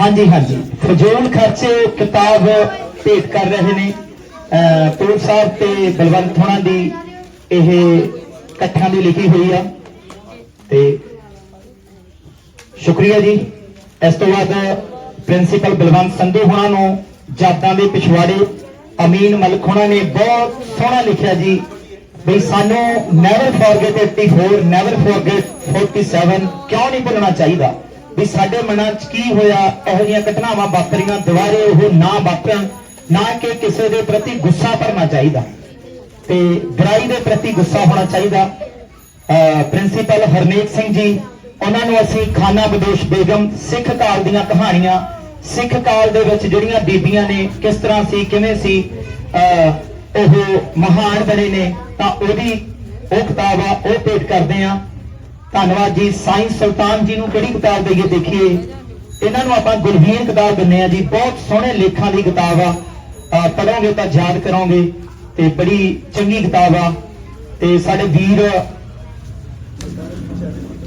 ਹਾਂਜੀ ਹਾਂਜੀ। ਫਜ਼ੂਲ ਖਰਚੇ ਕਿਤਾਬ ਭੇਟ ਕਰ ਰਹੇ ਨੇ। ਪੂਰ ਸਾਹਿਬ ਤੇ ਬਲਵੰਤ ਹੋਣਾ ਦੀ ਇਹ ਇਕੱਠਾਂ ਦੀ ਲਿਖੀ ਹੋਈ ਆ। ਤੇ ਸ਼ੁਕਰੀਆ ਜੀ। ਇਸ ਤੋਂ ਬਾਅਦ ਪ੍ਰਿੰਸੀਪਲ ਬਲਵੰਤ ਸੰਧੂ ਹੋਣਾ ਨੂੰ ਜਾਤਾਂ ਦੇ ਪਿਛਵਾੜੇ ਅਮੀਨ ਮਲਕ ਹੋਣਾ ਨੇ ਬਹੁਤ ਸੋਹਣਾ ਲਿਖਿਆ ਜੀ। ਵੀ ਸਾਨੂੰ ਨੈਵਰ ਫੋਰਗੇਟ 84 ਨੈਵਰ ਫੋਰਗੇਟ 47 ਕਿਉਂ ਨਹੀਂ ਭੁੱਲਣਾ ਚਾਹੀਦਾ? ਵੀ ਸਾਡੇ ਮਨਾਂ 'ਚ ਕੀ ਹੋਇਆ? ਇਹੋ ਜਿਹੀਆਂ ਘਟਨਾਵਾਂ ਵਾਪਰੀਆਂ, ਦੁਬਾਰੇ ਉਹ ਨਾ ਵਾਪਰਨ ਨਾ ਕਿ ਕਿਸੇ ਦੇ ਪ੍ਰਤੀ ਗੁੱਸਾ ਭਰਨਾ ਚਾਹੀਦਾ। ਤੇ ਬੁਰਾਈ ਦੇ ਪ੍ਰਤੀ ਗੁੱਸਾ ਹੋਣਾ ਚਾਹੀਦਾ। ਅਹ ਪ੍ਰਿੰਸੀਪਲ ਹਰਨੇਕ ਸਿੰਘ ਜੀ, ਉਹਨਾਂ ਨੂੰ ਅਸੀਂ ਖਾਨਾ ਬਦੋਸ਼ ਬੇਗਮ, ਸਿੱਖ ਕਾਲ ਦੀਆਂ ਕਹਾਣੀਆਂ, ਸਿੱਖ ਕਾਲ ਦੇ ਵਿੱਚ ਜਿਹੜੀਆਂ ਬੀਬੀਆਂ ਨੇ, ਕਿਸ ਤਰ੍ਹਾਂ ਸੀ, ਕਿਵੇਂ ਸੀ, ਅਹ ਉਹ ਮਹਾਨ ਬਣੇ ਨੇ, ਤਾਂ ਉਹਦੀ ਉਹ ਕਿਤਾਬ ਆ, ਉਹ ਭੇਟ ਕਰਦੇ ਆ ਧੰਨਵਾਦ ਜੀ। ਸਾਇੰਸ ਸੁਲਤਾਨ ਜੀ ਨੂੰ ਕਿਹੜੀ ਕਿਤਾਬ ਦਈਏ ਦੇਖੀਏ? ਇਹਨਾਂ ਨੂੰ ਆਪਾਂ ਗੁਰਵੀਰ ਕਿਤਾਬ ਦਿੰਨੇ ਆ ਜੀ। ਬਹੁਤ ਸੋਹਣੇ ਲੇਖਾਂ ਦੀ ਕਿਤਾਬ ਆ। ਅਹ ਪੜ੍ਹੋਗੇ ਤਾਂ ਯਾਦ ਕਰੋਗੇ ਤੇ ਬੜੀ ਚੰਗੀ ਕਿਤਾਬ ਆ। ਤੇ ਸਾਡੇ ਵੀਰ,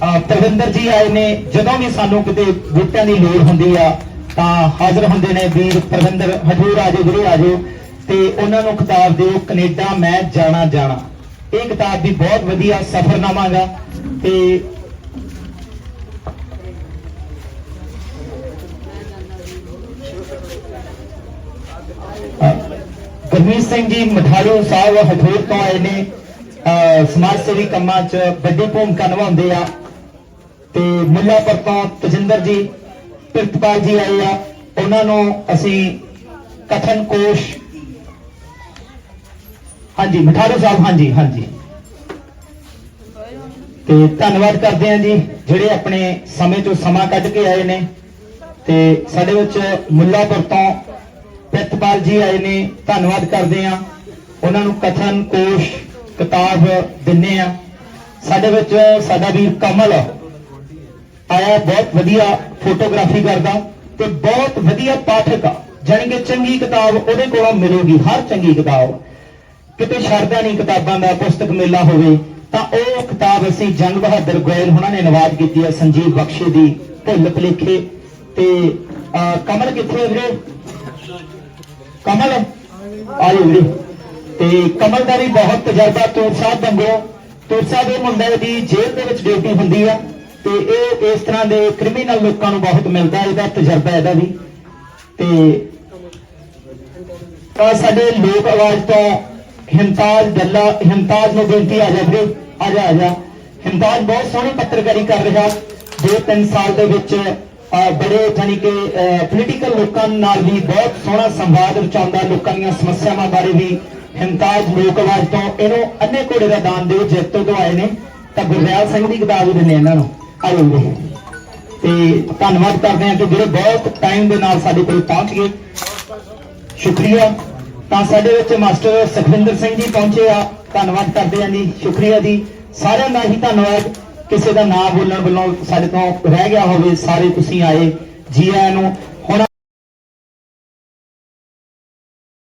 ਅਹ ਪ੍ਰਵਿੰਦਰ ਜੀ ਆਏ ਨੇ। ਜਦੋਂ ਵੀ ਸਾਨੂੰ ਕਿਤੇ ਬੂਟਿਆਂ ਦੀ ਲੋੜ ਹੁੰਦੀ ਆ, ਤਾਂ ਹਾਜ਼ਰ ਹੁੰਦੇ ਨੇ ਵੀਰ ਪ੍ਰਵਿੰਦਰ ਹਜੂਰ ਆਜੋ ਵੀਰੇ ਆਜੋ ਤੇ ਉਹਨਾਂ ਨੂੰ ਕਿਤਾਬ ਦਿਓ, ਕੈਨੇਡਾ ਮੈਂ ਜਾਣਾ ਜਾਣਾ ਇਹ ਕਿਤਾਬ ਵੀ ਬਹੁਤ ਵਧੀਆ ਸਫਰਨਾਮਾ ਗਾ ਤੇ ਗੁਰਮੀਤ ਸਿੰਘ ਜੀ ਮਠਾਰੂ ਸਾਹਿਬ ਹਠੂਰ ਤੋਂ ਆਏ ਨੇ। ਸਮਾਜ ਸੇਵੀ ਕੰਮਾਂ 'ਚ ਵੱਡੀ ਭੂਮਿਕਾ ਨਿਭਾਉਂਦੇ ਆ। ਤੇ ਮੁੱਲਾਪੁਰ ਤੋਂ ਤਜਿੰਦਰ ਜੀ, ਪ੍ਰਿਤਪਾਲ ਜੀ ਆਏ ਆ। ਉਹਨਾਂ ਨੂੰ ਅਸੀਂ ਕਥਨ ਕੋਸ਼ ਹਾਂਜੀ ਮਠਾਰੂ ਸਾਹਿਬ, ਹਾਂਜੀ ਹਾਂਜੀ। ਤੇ ਧੰਨਵਾਦ ਕਰਦੇ ਹਾਂ ਜੀ, ਜਿਹੜੇ ਆਪਣੇ ਸਮੇਂ ਤੋਂ ਸਮਾਂ ਕੱਢ ਕੇ ਆਏ ਨੇ। ਤੇ ਸਾਡੇ ਵਿੱਚ ਮੁੱਲਾਪੁਰ ਤੋਂ ਪ੍ਰਿਤਪਾਲ ਜੀ ਆਏ ਨੇ, ਧੰਨਵਾਦ ਕਰਦੇ ਹਾਂ। ਉਹਨਾਂ ਨੂੰ ਕਥਨ, ਕੋਸ਼, ਕਿਤਾਬ ਦਿੰਨੇ ਆ ਸਾਡੇ ਵਿੱਚ ਸਾਡਾ ਵੀਰ ਕਮਲ ਆਇਆ, ਬਹੁਤ ਵਧੀਆ ਫੋਟੋਗ੍ਰਾਫੀ ਕਰਦਾ ਤੇ ਬਹੁਤ ਵਧੀਆ ਪਾਠਕ ਆ। ਜਾਣੀ ਕਿ ਚੰਗੀ ਕਿਤਾਬ ਉਹਦੇ ਕੋਲੋਂ ਮਿਲੂਗੀ, ਹਰ ਚੰਗੀ ਕਿਤਾਬ। ਕਿਤੇ ਛੱਡਦਾ ਨਹੀਂ ਕਿਤਾਬਾਂ ਦਾ, ਪੁਸਤਕ ਮੇਲਾ ਹੋਵੇ ਤਾਂ ਉਹ ਕਿਤਾਬ ਅਸੀਂ ਜੰਗ ਬਹਾਦਰ ਗੋਇਲ ਹੁਣਾਂ ਨੇ ਨਵਾਜ਼ ਕੀਤੀ ਹੈ, ਸੰਜੀਵ ਬਖਸ਼ੇ ਦੀ ਭੁੱਲ ਭੁਲੇਖੇ ਤੇ ਕਮਲ ਕਿੱਥੇ ਵੀਰੇ? ਕਮਲ? ਆਇਓ ਵੀਰੇ। ਤੇ ਕਮਲ ਦਾ ਵੀ ਬਹੁਤ ਤਜਰਬਾ, ਤੂਰ ਸਾਹਿਬ ਬੰਗੋ ਤੂਰ ਸਾਹਿਬ ਦੇ ਮੁੰਡੇ ਦੀ ਜੇਲ੍ਹ ਦੇ ਵਿੱਚ ਡਿਊਟੀ ਹੁੰਦੀ ਆ ਤੇ ਇਹ ਇਸ ਤਰ੍ਹਾਂ ਦੇ ਕ੍ਰਿਮੀਨਲ ਲੋਕਾਂ ਨੂੰ ਬਹੁਤ ਮਿਲਦਾ, ਇਹਦਾ ਤਜਰਬਾ ਇਹਦਾ ਵੀ। ਤੇ ਤਾਂ ਸਾਡੇ ਲੋਕ ਆਵਾਜ਼ ਤੋਂ ਹਿਮਤਾਜ ਦੱਲਾ ਹਿਮਤਾਜ ਨੂੰ ਬੇਨਤੀ ਆ ਜਾ ਵੀਰੇ, ਆ ਜਾ ਆ ਜਾ। ਹਿਮਤਾਜ ਬਹੁਤ ਸੋਹਣੀ ਪੱਤਰਕਾਰੀ ਕਰ ਰਿਹਾ। ਦੋ ਤਿੰਨ ਸਾਲ ਦੇ ਵਿੱਚ ਬੜੇ ਜਾਣੀ ਕਿ ਪੋਲੀਟੀਕਲ ਲੋਕਾਂ ਨਾਲ ਵੀ ਬਹੁਤ ਸੋਹਣਾ ਸੰਵਾਦ ਰਚਾਉਂਦਾ, ਲੋਕਾਂ ਦੀਆਂ ਸਮੱਸਿਆਵਾਂ ਬਾਰੇ ਵੀ ਹਿਮਤਾਜ ਲੋਕ ਆਵਾਜ਼ ਤੋਂ ਇਹਨੂੰ ਅੰਨੇ ਘੋੜੇ ਦਾ ਦਾਨ ਦਿਓ, ਜੇਤੂ ਤੋਂ ਆਏ ਨੇ। ਤਾਂ ਗੁਰਦਿਆਲ ਸਿੰਘ ਦੀ ਕਿਤਾਬ ਵੀ ਦਿੰਦੇ ਇਹਨਾਂ ਨੂੰ। ਆਇਓ ਵੀਰੇ। ਤੇ ਧੰਨਵਾਦ ਕਰਦੇ ਹਾਂ ਕਿ ਜਿਹੜੇ ਬਹੁਤ ਟਾਈਮ ਦੇ ਨਾਲ ਸਾਡੇ ਕੋਲ ਪਹੁੰਚ ਗਏ। ਸ਼ੁਕਰੀਆ। ਤਾਂ ਸਾਡੇ ਵਿੱਚ ਮਾਸਟਰ ਸੁਖਵਿੰਦਰ ਸਿੰਘ ਜੀ ਪਹੁੰਚੇ ਆ। ਧੰਨਵਾਦ ਕਰਦੇ ਹਾਂ ਜੀ, ਸ਼ੁਕਰੀਆ ਜੀ। ਸਾਰਿਆਂ ਦਾ ਹੀ ਧੰਨਵਾਦ। ਕਿਸੇ ਦਾ ਨਾਮ ਬੋਲਣ ਵੱਲੋਂ ਸਾਡੇ ਤੋਂ ਰਹਿ ਗਿਆ ਹੋਵੇ, ਸਾਰੇ ਤੁਸੀਂ ਆਏ ਜੀ ਆਇਆਂ ਨੂੰ।